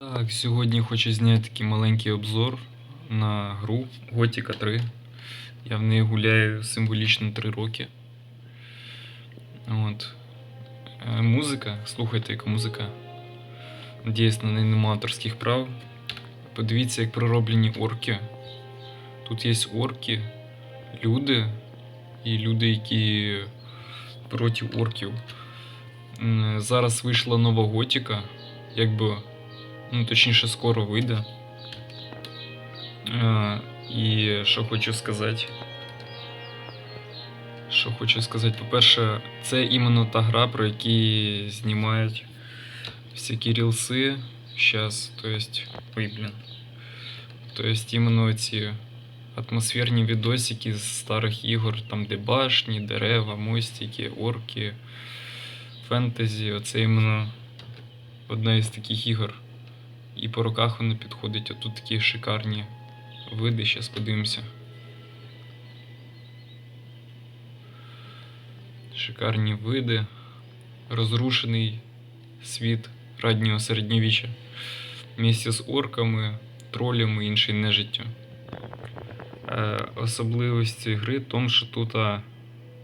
Так, сьогодні хочу зняти такий маленький обзор на гру Готіка 3. Я в неї гуляю символічно 3 роки. От. Е, Музика, слухайте, яка музика. Надіюсь, на неї нема авторських прав. Подивіться, як пророблені орки. Тут є орки, люди і люди, які проти орків. Зараз вийшла нова готіка. Якби ну, точніше, скоро вийде. Е, і що хочу сказати. Що хочу сказати, по-перше, це іменно та гра, про які знімають всякі рілси зараз. То есть, ой, блін. То есть іменно ці атмосферні відосики з старих ігор, там де башні, дерева, мостики, орки, фентезі. Оце іменно одна із таких ігор. І по руках воно підходить. Тут такі шикарні види, зараз подивимося. Шикарні види. Розрушений світ раннього середньовіччя. Місті з орками, тролями і іншою нежиттю. Е, особливість цієї гри в тому, що тут,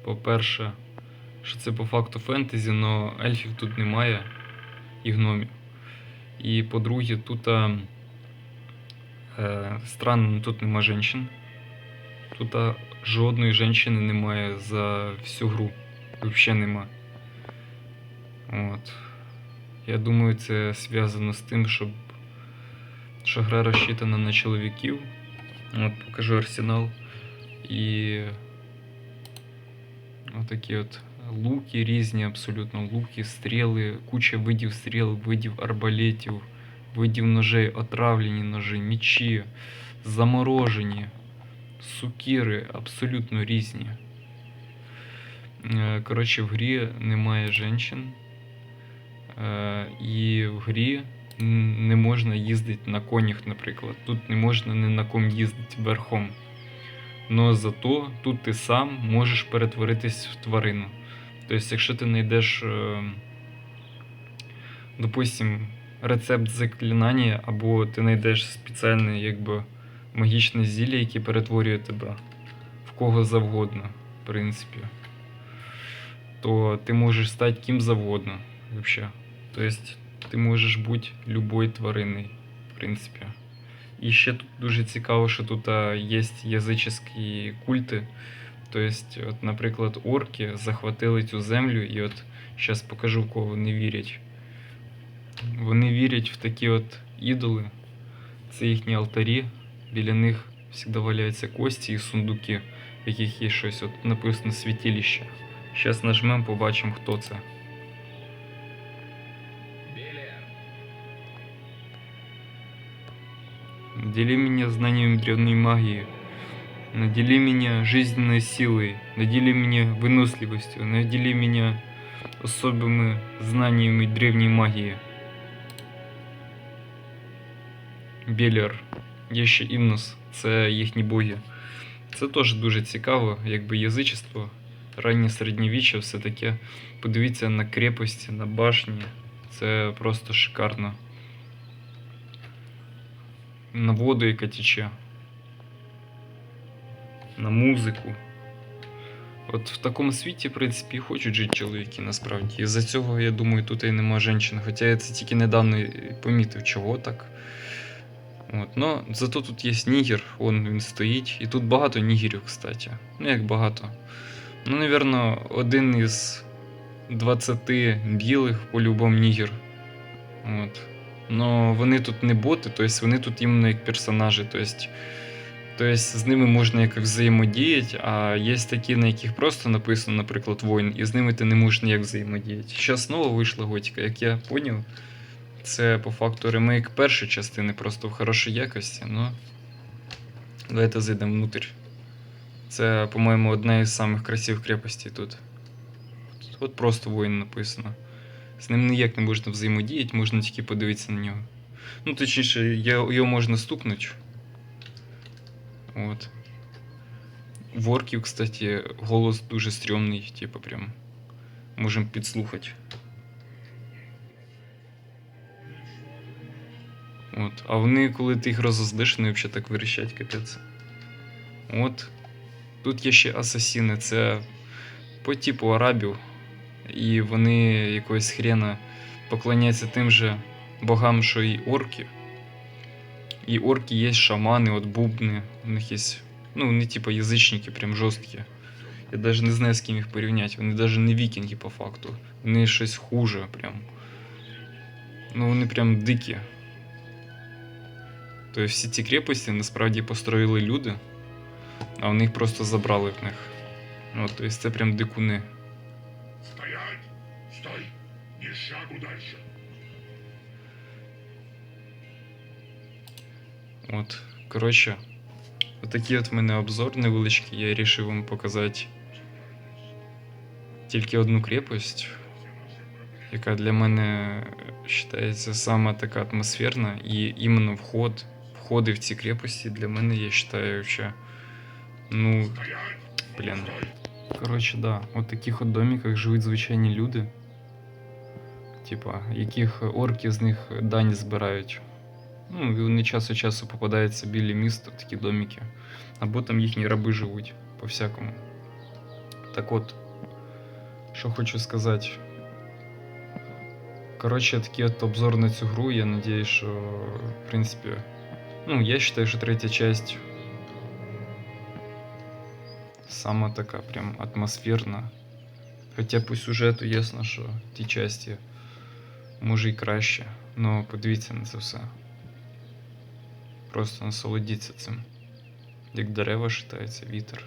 по-перше, що це по факту фентезі, але ельфів тут немає і гномів. І по-друге, тут а, е, странно, тут нема жінчин. Тут а, жодної жінки немає за всю гру. Взагалі нема. От. Я думаю, це зв'язано з тим, щоб, що гра розчитана на чоловіків. От покажу арсенал. І отакі от луки різні, абсолютно луки, стріли, куча видів стріл, видів арбалетів, видів ножей, отравлені ножі, мічі, заморожені, сукіри, абсолютно різні. Е, Коротше, в грі немає жінчин. І в грі не можна їздити на конях, наприклад. Тут не можна ні на ком їздити верхом. Но зато тут ти сам можеш перетворитись в тварину. Тобто, якщо ти знайдеш, е, допустим, рецепт заклинання, або ти знайдеш спеціальне якби, магічне зілля, яке перетворює тебе в кого завгодно, в принципі, то ти можеш стати ким завгодно. Вообще. Тобто, ти можеш бути любой твариною, в принципі. І ще тут дуже цікаво, що тут є язичні культи. Тобто, от, наприклад, орки захватили цю землю, і от зараз покажу, в кого вони вірять. Вони вірять в такі от ідоли. Це їхні алтарі. Біля них завжди валяються кості і сундуки, в яких є щось. От написано святилище. Зараз нажмемо, побачимо, хто це. Надели меня знанием древней магии. Надели меня жизненной силой. Надели меня выносливостью. Надели меня особыми знаниями древней магии. Белер. Є ще Іннос. Це їхні боги. Це теж дуже цікаво, якби язичество, раннє середньовіччя, все таке. Подивіться на крепості, на башні. Це просто шикарно. На воду, яка тече. На музику. От в такому світі, в принципі, хочуть жити чоловіки насправді. І за цього, я думаю, тут і нема жінчин. Хоча я це тільки недавно помітив, чого так. От, но зато тут є нігер, он він стоїть. І тут багато нігерів, кстати. Ну, як багато. Ну, напевно, один із 20 білих по-любому нігер. От. Но вони тут не боти, тобто вони тут іменно як персонажі. Тобто, тобто з ними можна якось взаємодіяти, а є такі, на яких просто написано, наприклад, воїн, і з ними ти не можеш ніяк взаємодіяти. Зараз знову вийшла готика, як я поняв. Це по факту ремейк першої частини, просто в хорошій якості. Ну, давайте зайдемо внутрь. Це, по-моєму, одна із самих красивих крепостей тут. От просто воїн написано. З ним ніяк не можна взаємодіяти, можна тільки подивитися на нього. Ну, точніше, його можна стукнути. От. В орків, кстати, голос дуже стрьомний, типу прям. Можемо підслухати. От. А вони, коли ти їх розозлиш, вони взагалі так вирішать, капець. От. Тут є ще асасіни, це по типу арабів. І вони якогось хрена поклоняються тим же богам, що і орки. І орки є шамани, от бубни, у них є. Ну, вони типа язичники, прям жорсткі. Я навіть не знаю, з ким їх порівняти. Вони навіть не вікінги по факту. Вони щось хуже прям. Ну, вони прям дикі. Тобто всі ці крепості насправді построїли люди, а вони їх просто забрали в них. Ну, тобто це прям дикуни. Стоять! Стой! Ни шагу дальше! От, коротше, отакий от мене обзор невеличкий. Я вирішив вам показати тільки одну крепость, яка для мене вважається сама така атмосферна, і іменно вход, входи в ці крепості для мене, я вважаю, ще, ну, блін. Коротше, да, от таких от домиках живуть звичайні люди. Типа, яких орки з них дань збирають. Ну, і вони час від часу попадаються біля міста, такі домики. Або там їхні раби живуть по-всякому. Так от, що хочу сказати. Коротше, такий от обзор на цю гру. Я надіюсь, що, в принципі, ну, я вважаю, що третя часть сама така прям атмосферна. Хоча по сюжету ясно, що ті часті може і краще. Ну, подивіться на це все. Просто насолодіться цим. Як дерева шатаються, вітер.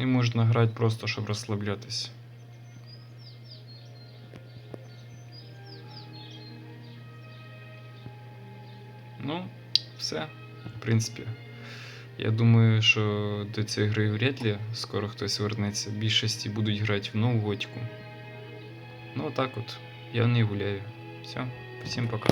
І можна грати просто, щоб розслаблятись. Ну, все. В принципі. Я думаю, що до цієї гри вряд ли скоро хтось вернеться. Більшості будуть грати в нову готику. Ну, отак от. Я в неї гуляю. Все, всім пока.